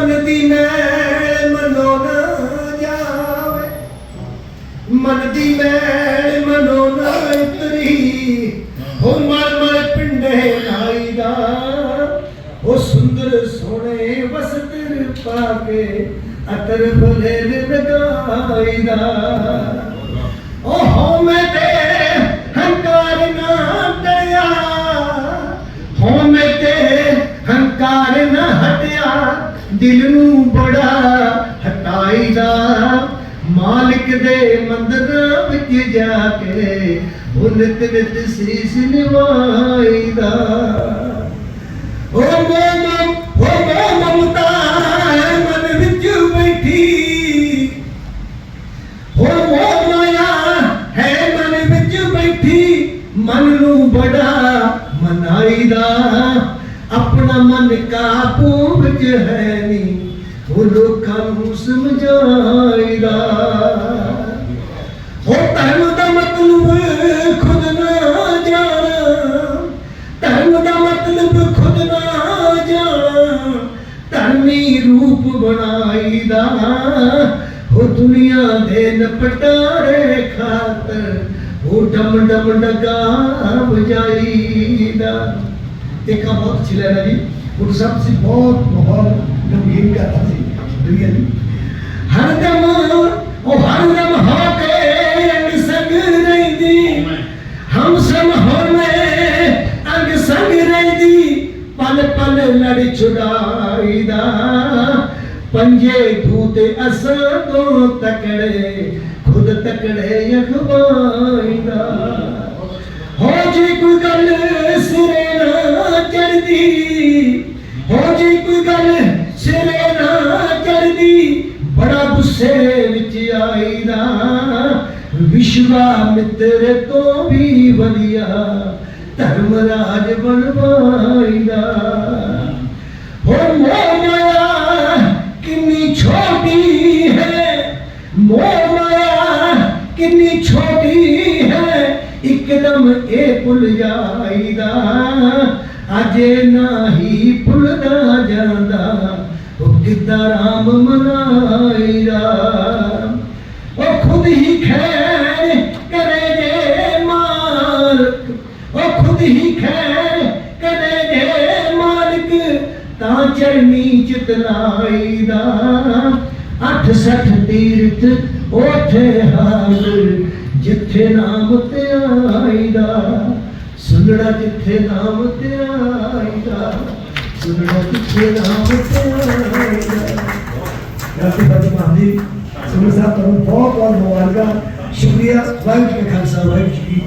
ਮਨ ਦੀ ਮੈਲ ਮਨੋ ਨਾ ਜਾਵੇ। ਮਨ ਦੀ ਮੈਲ ਮਨੋ ਨਾ ਉਤਰੀ ਹੋ ਮਲ ਮਲ ਪਿੰਡੇ ਲਾਈਦਾ ਉਹ ਸੁੰਦਰ ਸੋਹਣੇ ਵਸਤਰ ਪਾ ਕੇ ਅਤਰ ਬਲੇ ਲਗਾਈਦਾ ਉਹ ਹੋ ਮੈਂ ਤੇ ਦਿਲ ਨੂੰ ਬੜਾ ਹਟਾਈ ਦਾ ਮਾਲਕ ਦੇ ਮੰਦਰ ਵਿੱਚ ਜਾ ਕੇ ਉਹ ਨਿਤ ਨਿਤ ਸੀਸ ਨਿਵਾਈਦਾ। ਓ ਮੋਮ ਓ ਮਮਤਾ ਮਨ ਵਿੱਚ ਬੈਠੀ। ਹੋ ਮੋਹ ਹੈ ਮਨ ਵਿੱਚ ਬੈਠੀ। ਮਨ ਨੂੰ ਬੜਾ ਮਨਾਈਦਾ। ਆਪਣਾ ਮਨ ਕਾਬੂ ਵਿੱਚ ਹੈ ਨਹੀਂ ਉਹ ਲੋਕਾਂ ਨੂੰ ਸਮਝਾਈਦਾ। ਹੋ ਧਰਮ ਦਾ ਮਤਲਬ ਖੁਦ ਨਾ ਜਾਣਾ, ਧਰਮ ਦਾ ਮਤਲਬ ਖੁਦ ਨਾ ਜਾਣਾ, ਧਰਮੀ ਰੂਪ ਬਣਾਈਦਾ। ਹੋ ਦੁਨੀਆ ਦੇ ਨਪਟਾਰੇ ਖਾਤਰ, ਉਹ ਡਮ ਡਮ ਡਗਾ ਵਜਾਈਦਾ। देखा बहुत छिला नहीं उन सबसे बहुत बहुत रंगीन गाता थी दुनिया में हर दम ओ हर दम हो अंग संग रही दी। हम सब हो अंग संग रही दी। पल पल लड़ी छुड़ाई दा। पंजे धूते असर तो तकड़े, खुद तकड़े यखबाई दा। ਚੜਦੀ ਹੋ ਜੀ ਕੋਈ ਗੱਲ ਸਿਰੇ ਨਾ ਚੜਦੀ ਬੜਾ ਗੁੱਸੇ ਵਿੱਚ ਆਈਦਾ। ਵਿਸ਼ਵਾ ਮਿੱਤਰ ਤੋਂ ਵੀ ਵਧੀਆ, ਧਰਮ ਰਾਜ ਬਣਵਾਈਦਾ। ਹੋ ਮੋਹ ਕਿੰਨੀ ਛੋਟੀ ਹੈ, ਮੋਹ ਕਿੰਨੀ ਛੋਟੀ ਹੈ, ਇੱਕਦਮ ਇਹ ਭੁੱਲ ਜਾਈਦਾ। ਅਜੇ ਨਹੀਂ ਭੁੱਲਦਾ ਜਾਂਦਾ, ਉਹ ਕਿੱਦਾਂ ਰਾਮ ਮਨਾਈਦਾ ਉਹ ਖੁਦ ਹੀ ਖੈਰ ਕਰੇ ਜੇ ਮਾਲਕ, ਉਹ ਖੁਦ ਹੀ ਖੈਰ ਕਰੇ ਜੇ ਮਾਲਕ, ਤਾਂ ਚਰਨੀ ਚਿਤਲਾਈਦਾ ਅੱਠ ਸੱਠ ਤੀਰਥ ਉਥੇ ਹਾਜ਼ਰ, ਜਿੱਥੇ ਨਾਮ ਸੁਣੜਾ ਜਿੱਥੇ ਨਾਮ ਤੇ ਆਈਦਾ ਸੁਣੜਾ ਜਿੱਥੇ ਨਾਮ ਤੇ ਆਈਦਾ ਰਾਤੀ ਮਹਾਦੀ ਸੁਣ ਸਾਹਿਬ ਤੁਹਾਨੂੰ ਬਹੁਤ ਬਹੁਤ ਮੁਬਾਰਕਾਂ। ਸ਼ੁਕਰੀਆ, ਵਾਹਿਗੁਰੂ ਜੀ ਖਾਲਸਾ, ਵਾਹਿਗੁਰੂ ਜੀ